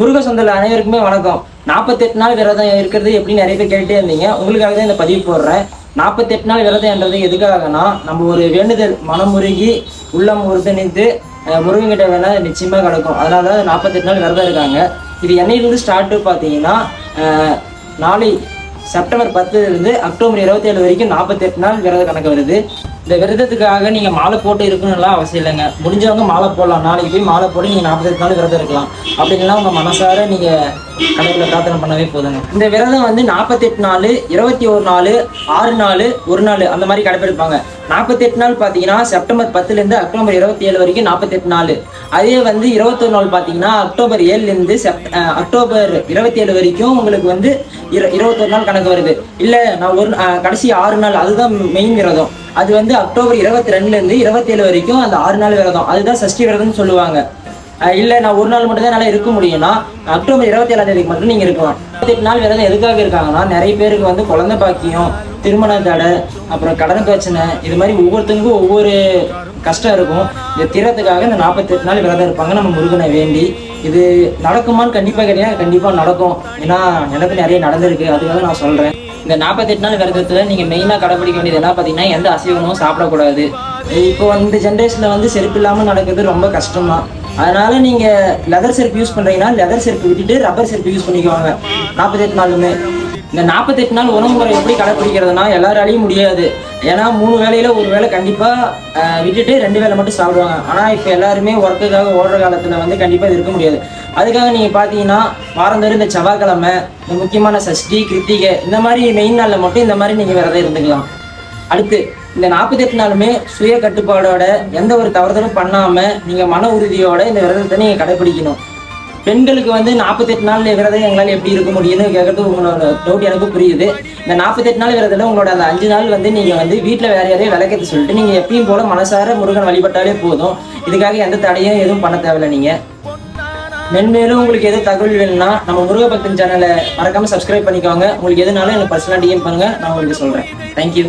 முருக சொந்தல் அனைவருக்குமே வணக்கம். நாற்பத்தெட்டு நாள் விரதம் இருக்கிறது எப்படி நிறைய பேர் கேட்டுட்டே இருந்தீங்க. உங்களுக்காக தான் இந்த பதிவு போடுறேன். நாற்பத்தெட்டு நாள் விரதம்ன்றது எதுக்காகனா நம்ம ஒரு வேண்டுதல் மனமுருகி உள்ளம் உறுத்தணித்து முருகன்கிட்ட வேணா நிச்சயமாக கிடக்கும். அதனால தான் நாற்பத்தெட்டு நாள் விரதம் இருக்காங்க. இது என்னையிலிருந்து ஸ்டார்ட் பார்த்தீங்கன்னா நாளை செப்டம்பர் பத்துலேருந்து அக்டோபர் இருபத்தேழு வரைக்கும் நாற்பத்தெட்டு நாள் விரத கணக்கு வருது. இந்த விரதத்துக்காக நீங்கள் மாலை போட்டு இருக்கணும்லாம் அவசியம் இல்லைங்க. முடிஞ்சவங்க மாலை போடலாம். நாளைக்கு போய் மாலை போட்டு நீங்கள் நாற்பத்தெட்டு நாள் விரதம் இருக்கலாம். அப்படின்லாம் உங்கள் மனசார நீங்கள் கடவுளை பிரார்த்தனை பண்ணவே போதுங்க. இந்த விரதம் வந்து நாற்பத்தெட்டு நாள் இருபத்தி ஒரு நாள் ஆறு நாள் ஒரு நாள் அந்த மாதிரி கடைப்பிடிப்பாங்க. நாற்பத்தெட்டு நாள் பார்த்தீங்கன்னா செப்டம்பர் பத்துலேருந்து அக்டோபர் இருபத்தி ஏழு வரைக்கும் நாற்பத்தெட்டு நாள். அதே வந்து இருபத்தொரு நாள் பார்த்தீங்கன்னா அக்டோபர் ஏழுலேருந்து செப் அக்டோபர் இருபத்தி ஏழு வரைக்கும் உங்களுக்கு வந்து இரு இருபத்தொரு நாள் கணக்கு வருது. இல்லை நான் ஒரு கடைசி ஆறு நாள் அதுதான் மெயின் விரதம். அது வந்து அக்டோபர் இருபத்தி ரெண்டுலேருந்து இருபத்தேழு வரைக்கும் அந்த ஆறு நாள் விரதம். அதுதான் சஷ்டி விரதம்னு சொல்லுவாங்க. இல்லை நான் ஒரு நாள் மட்டும் தான் என்னால் இருக்க முடியும்னா அக்டோபர் இருபத்தி ஏழாம் தேதிக்கு மட்டும் நீங்கள் இருக்கலாம். இருபத்தெட்டு நாள் விரதம் எதுக்காக இருக்காங்கன்னா நிறைய பேருக்கு வந்து குழந்தை பாக்கியம் திருமண தடை அப்புறம் கடன் பிரச்சனை இது மாதிரி ஒவ்வொருத்தருக்கும் ஒவ்வொரு கஷ்டம் இருக்கும். இதை தீரத்துக்காக இந்த நாற்பத்தெட்டு நாள் விரதம் இருப்பாங்க. நம்ம முருகனை வேண்டி இது நடக்குமான்னு கண்டிப்பாக கிடையாது கண்டிப்பாக நடக்கும். ஏன்னா எனக்கு நிறைய நடந்திருக்கு. அதுக்காக நான் சொல்கிறேன் இந்த நாற்பத்தெட்டு நாள் விரதத்தில் நீங்கள் மெயினாக கடைபிடிக்க வேண்டியது என்ன பார்த்தீங்கன்னா எந்த அசைவமும் சாப்பிடக்கூடாது. இப்போ இந்த ஜென்ரேஷனில் வந்து செருப்பு இல்லாமல் நடக்கிறது ரொம்ப கஷ்டமாக அதனால் அதனால லெதர் செருப்பு யூஸ் பண்ணுறீங்கன்னா லெதர் செருப்பு விட்டுட்டு ரப்பர் செருப்பு யூஸ் பண்ணிக்குவாங்க நாற்பத்தெட்டு நாளுமே. இந்த நாற்பத்தெட்டு நாள் உணவு முறை எப்படி கடைப்பிடிக்கிறதுனா எல்லாராலையும் முடியாது. ஏன்னா மூணு வேலையில் ஒரு வேளை கண்டிப்பாக விட்டுட்டு ரெண்டு வேளை மட்டும் சாப்பிடுவாங்க. ஆனால் இப்போ எல்லாருமே ஒர்க்குக்காக ஓடுற காலத்தில் வந்து கண்டிப்பாக இது இருக்க முடியாது. அதுக்காக நீங்கள் பார்த்தீங்கன்னா வாரந்தோறும் இந்த செவ்வாய்க்கிழமை இந்த முக்கியமான சஷ்டி கிருத்திகை இந்த மாதிரி மெயின் நாளில் மட்டும் இந்த மாதிரி நீங்கள் விரதம் இருந்துக்கலாம். அடுத்து இந்த நாற்பத்தெட்டு நாளுமே சுய கட்டுப்பாடோட எந்த ஒரு தவறுதலும் பண்ணாமல் நீங்கள் மன உறுதியோட இந்த விரதத்தை நீங்கள் கடைபிடிக்கணும். பெண்களுக்கு வந்து நாற்பத்தெட்டு நாள் விரதம் எங்களால் எப்படி இருக்க முடியும்னு கேட்கறது உங்களோட டவுட் எனக்கு புரியுது. இந்த நாற்பத்தெட்டு நாள் விரதத்தில் உங்களோட அந்த அஞ்சு நாள் வந்து நீங்கள் வந்து வீட்டில் வேற யாரையும் விளக்கத்து சொல்லிட்டு நீங்கள் எப்பயும் போல மனசார முருகன் வழிபட்டாலே போதும். இதுக்காக எந்த தடையும் எதுவும் பண்ண தேவையில்லை நீங்கள் மென்மேலும் உங்களுக்கு எது தகவல் வேணும்னா நம்ம முருகபக்தன் சேனலை மறக்காம சப்ஸ்கிரைப் பண்ணிக்கோங்க. உங்களுக்கு எதுனாலும் எனக்கு பர்சனலாக டிஎம் பண்ணுங்க. நான் உங்களுக்கு சொல்றேன். தேங்க்யூ